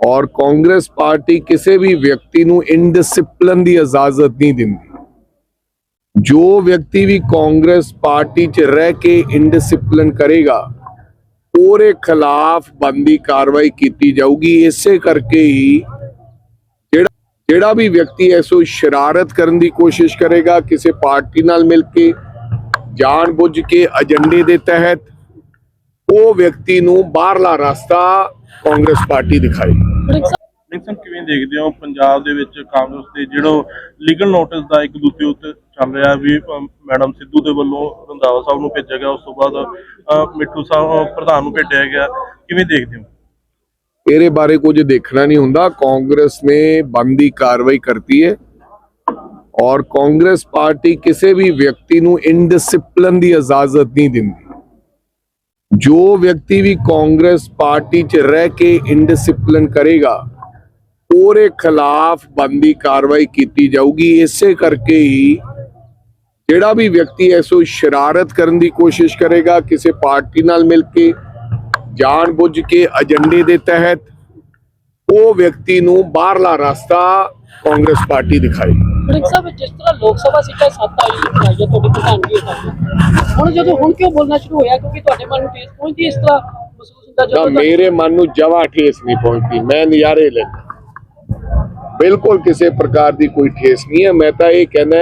ਔਰ ਕਾਂਗਰਸ ਪਾਰਟੀ ਕਿਸੇ ਵੀ ਵਿਅਕਤੀ ਨੂੰ ਇਨਡਿਸਪਲਿਨ ਦੀ ਇਜਾਜ਼ਤ ਨਹੀਂ ਦਿੰਦੀ। ਜੋ ਵਿਅਕਤੀ ਵੀ ਕਾਂਗਰਸ ਪਾਰਟੀ 'ਚ ਰਹਿ ਕੇ ਇਨਡਿਸਪਲਿਨ ਕਰੇਗਾ, ਉਹਦੇ ਖਿਲਾਫ ਬੰਦੀ ਕਾਰਵਾਈ ਕੀਤੀ ਜਾਊਗੀ। ਇਸੇ ਕਰਕੇ ਹੀ ਜਿਹੜਾ ਜਿਹੜਾ ਵੀ ਵਿਅਕਤੀ ਐਸੋ ਸ਼ਰਾਰਤ ਕਰਨ ਦੀ ਕੋਸ਼ਿਸ਼ ਕਰੇਗਾ, ਕਿਸੇ ਪਾਰਟੀ ਨਾਲ ਮਿਲ ਕੇ ਜਾਣ ਬੁੱਝ ਕੇ ਏਜੰਡੇ ਦੇ ਤਹਿਤ ਉਹ ਵਿਅਕਤੀ ਨੂੰ ਬਾਹਰਲਾ ਰਸਤਾ ਕਾਂਗਰਸ ਪਾਰਟੀ ਦਿਖਾਏਗੀ। ਨਿਕਸਨ ਕਿਵੇਂ ਦੇਖਦੇ ਹੋ? ਪੰਜਾਬ ਦੇ ਵਿੱਚ ਕਾਂਗਰਸ ਦੇ ਜਿਹੜੋ ਲੀਗਲ ਨੋਟਿਸ ਦਾ ਇੱਕ ਦੂਜੇ ਉੱਤੇ ਚੱਲ ਰਿਹਾ ਵੀ ਮੈਡਮ ਸਿੱਧੂ ਦੇ ਵੱਲੋਂ ਰੰਧਾਵਾ ਸਾਹਿਬ ਨੂੰ ਭੇਜਿਆ ਗਿਆ ਉਸ ਤੋਂ ਬਾਅਦ ਮਿੱਠੂ ਸਾਹਿਬ ਪ੍ਰਧਾਨ ਨੂੰ ਭੇਜਿਆ ਗਿਆ। ਕਿਵੇਂ ਦੇਖਦੇ ਹੋ? ਇਹਦੇ ਬਾਰੇ ਕੁਝ ਦੇਖਣਾ ਨਹੀਂ ਹੁੰਦਾ। ਕਾਂਗਰਸ ਨੇ ਬੰਦੀ ਕਾਰਵਾਈ ਕਰਤੀ ਹੈ। ਔਰ ਕਾਂਗਰਸ ਪਾਰਟੀ ਕਿਸੇ ਵੀ ਵਿਅਕਤੀ ਨੂੰ ਇਨਡਿਸਪਲਿਨ ਦੀ ਇਜਾਜ਼ਤ ਨਹੀਂ ਦਿੰਦੀ। ਜੋ ਵਿਅਕਤੀ ਵੀ ਕਾਂਗਰਸ ਪਾਰਟੀ 'ਚ ਰਹਿ ਕੇ ਇਨਡਿਸਪਲਿਨ ਕਰੇਗਾ, ਉਹਦੇ ਖਿਲਾਫ ਬੰਦੀ ਕਾਰਵਾਈ ਕੀਤੀ ਜਾਊਗੀ। ਇਸੇ ਕਰਕੇ ਹੀ ਜਿਹੜਾ ਵੀ ਵਿਅਕਤੀ ਐਸੋ ਸ਼ਰਾਰਤ ਕਰਨ ਦੀ ਕੋਸ਼ਿਸ਼ ਕਰੇਗਾ, ਕਿਸੇ ਪਾਰਟੀ ਨਾਲ ਮਿਲ ਕੇ ਜਾਣ ਬੁੱਝ ਕੇ ਏਜੰਡੇ ਦੇ ਤਹਿਤ ਉਹ ਵਿਅਕਤੀ ਨੂੰ ਬਾਹਰਲਾ ਰਸਤਾ ਕਾਂਗਰਸ ਪਾਰਟੀ ਦਿਖਾਏਗੀ। ਵੜਿੰਗ ਸਾਹਿਬ ਜਿਸ ਤਰ੍ਹਾਂ ਲੋਕ ਸਭਾ ਸੀਟਾਂ ਸੱਤ ਆਈ ਬਣਾਈ ਹੈ ਤੁਹਾਡੀ ਪ੍ਰਧਾਨਗੀ ਹੇਠ ਹੁਣ ਜਦੋਂ ਹੁਣ ਕਿਉਂ ਬੋਲਣਾ ਸ਼ੁਰੂ ਹੋਇਆ? ਕਿਉਂਕਿ ਤੁਹਾਡੇ ਮਨ ਨੂੰ ਠੇਸ ਪਹੁੰਚਦੀ ਇਸ ਤਰ੍ਹਾਂ ਮਹਿਸੂਸ ਹੁੰਦਾ ਨਾ ਜਦੋਂ ਤੁਹਾਡੀ- ਮੇਰੇ ਮਨ ਨੂੰ ਜਵਾ ਠੇਸ ਨਹੀਂ ਪਹੁੰਚਦੀ ਮੈਂ ਨਜ਼ਾਰੇ ਲੈਂਦਾ। ਬਿਲਕੁਲ ਕਿਸੇ ਪ੍ਰਕਾਰ ਦੀ ਕੋਈ ਠੇਸ ਨਹੀਂ ਹੈ। ਮੈਂ ਤਾਂ ਇਹ ਕਹਿੰਦਾ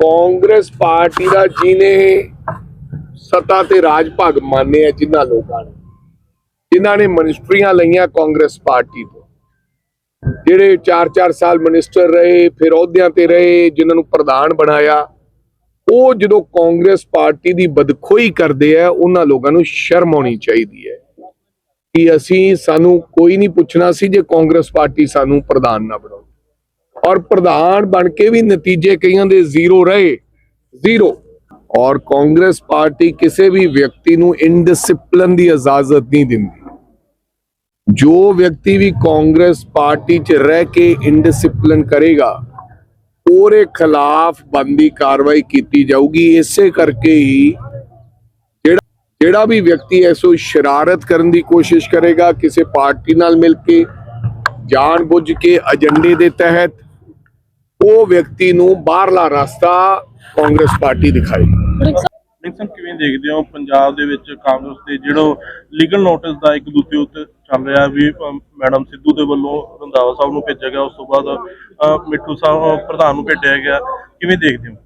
ਕਾਂਗਰਸ ਪਾਰਟੀ ਦਾ ਜਿਹਨੇ ਸੱਤਾ ਤੇ ਰਾਜ ਭਾਗ ਮੰਨੇ ਆ ਜਿਨ੍ਹਾਂ ਲੋਕਾਂ ਨੇ ਜਿਨ੍ਹਾਂ ਨੇ ਮਨਿਸਟਰੀਆਂ ਲਈਆਂ ਕਾਂਗਰਸ ਪਾਰਟੀ ਤੋਂ ਜਿਹੜੇ 4-4 ਸਾਲ ਮਿਨਿਸਟਰ ਰਹੇ, ਫਿਰ ਅਹੁਦਿਆਂ ਤੇ ਰਹੇ, ਜਿਨ੍ਹਾਂ ਨੂੰ ਪ੍ਰਧਾਨ ਬਣਾਇਆ, ਉਹ ਜਦੋਂ ਕਾਂਗਰਸ ਪਾਰਟੀ ਦੀ ਬਦਖੋਈ ਕਰਦੇ ਆ, ਉਹਨਾਂ ਲੋਕਾਂ ਨੂੰ ਸ਼ਰਮ ਆਉਣੀ ਚਾਹੀਦੀ ਹੈ ਕਿ ਅਸੀਂ, ਸਾਨੂੰ ਕੋਈ ਨਹੀਂ ਪੁੱਛਣਾ ਸੀ ਜੇ ਕਾਂਗਰਸ ਪਾਰਟੀ ਸਾਨੂੰ ਪ੍ਰਧਾਨ ਨਾ ਬਣਾਉਂਦੀ ਔਰ ਪ੍ਰਧਾਨ ਬਣ ਕੇ ਵੀ ਨਤੀਜੇ ਕਈਆਂ ਦੇ ਜ਼ੀਰੋ ਰਹੇ, ਜ਼ੀਰੋ। ਔਰ ਕਾਂਗਰਸ ਪਾਰਟੀ ਕਿਸੇ ਵੀ ਵਿਅਕਤੀ ਨੂੰ ਇਨਡਿਸਪਲਿਨ ਦੀ ਇਜਾਜ਼ਤ ਨਹੀਂ ਦਿੰਦੀ। ਜੋ ਵਿਅਕਤੀ ਵੀ ਕਾਂਗਰਸ ਪਾਰਟੀ 'ਚ ਰਹਿ ਕੇ ਇਨਡਿਸਪਲਿਨ ਕਰੇਗਾ, ਉਹਦੇ ਖਿਲਾਫ ਬੰਦੀ ਕਾਰਵਾਈ ਕੀਤੀ ਜਾਊਗੀ। ਇਸੇ ਕਰਕੇ ਹੀ ਜਿਹੜਾ ਜਿਹੜਾ ਵੀ ਵਿਅਕਤੀ ਐਸੋ ਸ਼ਰਾਰਤ ਕਰਨ ਦੀ ਕੋਸ਼ਿਸ਼ ਕਰੇਗਾ, ਕਿਸੇ ਪਾਰਟੀ ਨਾਲ ਮਿਲ ਕੇ ਜਾਣ ਬੁੱਝ ਕੇ ਏਜੰਡੇ ਦੇ ਤਹਿਤ ਉਹ ਵਿਅਕਤੀ ਨੂੰ ਬਾਹਰਲਾ ਰਸਤਾ ਕਾਂਗਰਸ ਪਾਰਟੀ ਦਿਖਾਏ। ਨਿਕਸਨ ਕਿਵੇਂ ਦੇਖਦੇ ਹੋ? ਪੰਜਾਬ ਦੇ ਵਿੱਚ ਕਾਂਗਰਸ ਦੇ ਜਿਹੜਾ ਲੀਗਲ ਨੋਟਿਸ ਦਾ ਇੱਕ ਦੂਜੇ ਉੱਤੇ ਚੱਲ ਰਿਹਾ ਵੀ ਮੈਡਮ ਸਿੱਧੂ ਦੇ ਵੱਲੋਂ ਰੰਧਾਵਾ ਸਾਹਿਬ ਨੂੰ ਭੇਜਿਆ ਗਿਆ, ਉਸ ਤੋਂ ਬਾਅਦ ਮਿੱਠੂ ਸਾਹਿਬ ਪ੍ਰਧਾਨ ਨੂੰ ਭੇਜਿਆ ਗਿਆ। ਕਿਵੇਂ ਦੇਖਦੇ ਹੋ?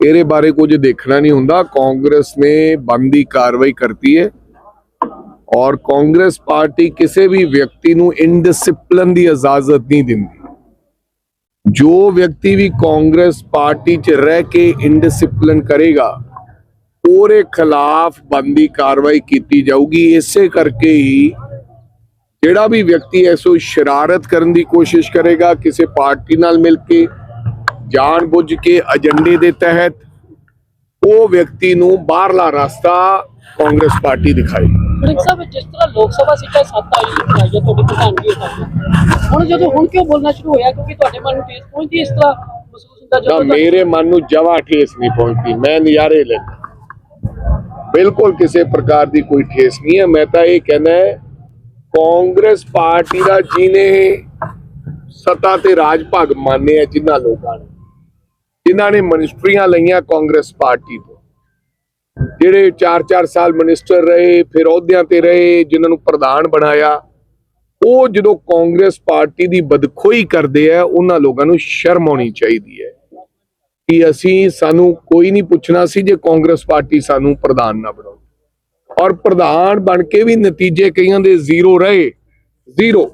ਇਹਦੇ ਬਾਰੇ ਕੁਝ ਦੇਖਣਾ ਨਹੀਂ ਹੁੰਦਾ। ਕਾਂਗਰਸ ਨੇ ਬੰਦੀ ਕਾਰਵਾਈ ਕਰਤੀ ਹੈ। ਔਰ ਕਾਂਗਰਸ ਪਾਰਟੀ ਕਿਸੇ ਵੀ ਵਿਅਕਤੀ ਨੂੰ ਇਨਡਿਸਪਲਿਨ ਦੀ ਇਜਾਜ਼ਤ ਨਹੀਂ ਦਿੰਦੀ। ਜੋ ਵਿਅਕਤੀ ਵੀ ਕਾਂਗਰਸ ਪਾਰਟੀ 'ਚ ਰਹਿ ਕੇ ਇਨਡਿਸਪਲਿਨ ਕਰੇਗਾ, ਉਹਦੇ ਖਿਲਾਫ ਬੰਦੀ ਕਾਰਵਾਈ ਕੀਤੀ ਜਾਊਗੀ। ਇਸੇ ਕਰਕੇ ਹੀ ਜਿਹੜਾ ਵੀ ਵਿਅਕਤੀ ਐਸੋ ਸ਼ਰਾਰਤ ਕਰਨ ਦੀ ਕੋਸ਼ਿਸ਼ ਕਰੇਗਾ ਕਿਸੇ ਪਾਰਟੀ ਨਾਲ ਮਿਲ ਕੇ ਜਾਣ ਬੁੱਝ ਕੇ ਏਜੰਡੇ ਦੇ ਤਹਿਤ ਉਹ ਵਿਅਕਤੀ ਨੂੰ ਬਾਹਰਲਾ ਰਸਤਾ ਕਾਂਗਰਸ ਪਾਰਟੀ ਦਿਖਾਏ। ਵੜਿੰਗ ਸਾਹਿਬ ਜਿਸ ਤਰ੍ਹਾਂ ਲੋਕ ਸਭਾ ਸੀਟਾਂ ਸੱਤ ਆਈ ਬਣਾਈ ਹੈ ਤੁਹਾਡੀ ਪ੍ਰਧਾਨਗੀ ਹੇਠ ਹੁਣ ਜਦੋਂ ਹੁਣ ਕਿਉਂ ਬੋਲਣਾ ਸ਼ੁਰੂ ਹੋਇਆ? ਕਿਉਂਕਿ ਤੁਹਾਡੇ ਮਨ ਨੂੰ ਠੇਸ ਪਹੁੰਚਦੀ ਇਸ ਤਰ੍ਹਾਂ ਮਹਿਸੂਸ ਹੁੰਦਾ ਨਾ ਜਦੋਂ ਤੁਹਾਡੀ- ਮੇਰੇ ਮਨ ਨੂੰ ਜਵਾ ਠੇਸ ਨਹੀਂ ਪਹੁੰਚਦੀ ਮੈਂ ਨਜ਼ਾਰੇ ਲੈਂਦਾ। ਬਿਲਕੁਲ ਕਿਸੇ ਪ੍ਰਕਾਰ ਦੀ ਕੋਈ ਠੇਸ ਨਹੀਂ ਹੈ। ਮੈਂ ਤਾਂ ਇਹ ਕਹਿੰਦਾ ਕਾਂਗਰਸ ਪਾਰਟੀ ਦਾ ਜਿਹਨੇ ਸੱਤਾ ਤੇ ਰਾਜ ਭਾਗ ਮੰਨੇ ਆ ਜਿਨ੍ਹਾਂ ਲੋਕਾਂ ਨੇ, ਜਿਨ੍ਹਾਂ ਨੇ ਮਨਿਸਟਰੀਆਂ ਲਈਆਂ ਕਾਂਗਰਸ ਪਾਰਟੀ ਤੋਂ। ਜਿਹੜੇ 4-4 ਸਾਲ ਮਿਨਿਸਟਰ ਰਹੇ, ਫਿਰ ਅਹੁਦਿਆਂ ਤੇ ਰਹੇ, ਜਿਨ੍ਹਾਂ ਨੂੰ ਪ੍ਰਧਾਨ ਬਣਾਇਆ, ਉਹ ਜਦੋਂ ਕਾਂਗਰਸ ਪਾਰਟੀ ਦੀ ਬਦਖੋਈ ਕਰਦੇ ਆ, ਉਹਨਾਂ ਲੋਕਾਂ ਨੂੰ ਸ਼ਰਮ ਆਉਣੀ ਚਾਹੀਦੀ ਹੈ ਕਿ ਅਸੀਂ, ਸਾਨੂੰ ਕੋਈ ਨਹੀਂ ਪੁੱਛਣਾ ਸੀ ਜੇ ਕਾਂਗਰਸ ਪਾਰਟੀ ਸਾਨੂੰ ਪ੍ਰਧਾਨ ਨਾ ਬਣਾਉਂਦੀ। ਔਰ ਪ੍ਰਧਾਨ ਬਣ ਕੇ ਵੀ ਨਤੀਜੇ ਕਈਆਂ ਦੇ ਜ਼ੀਰੋ ਰਹੇ। ਜ਼ੀਰੋ।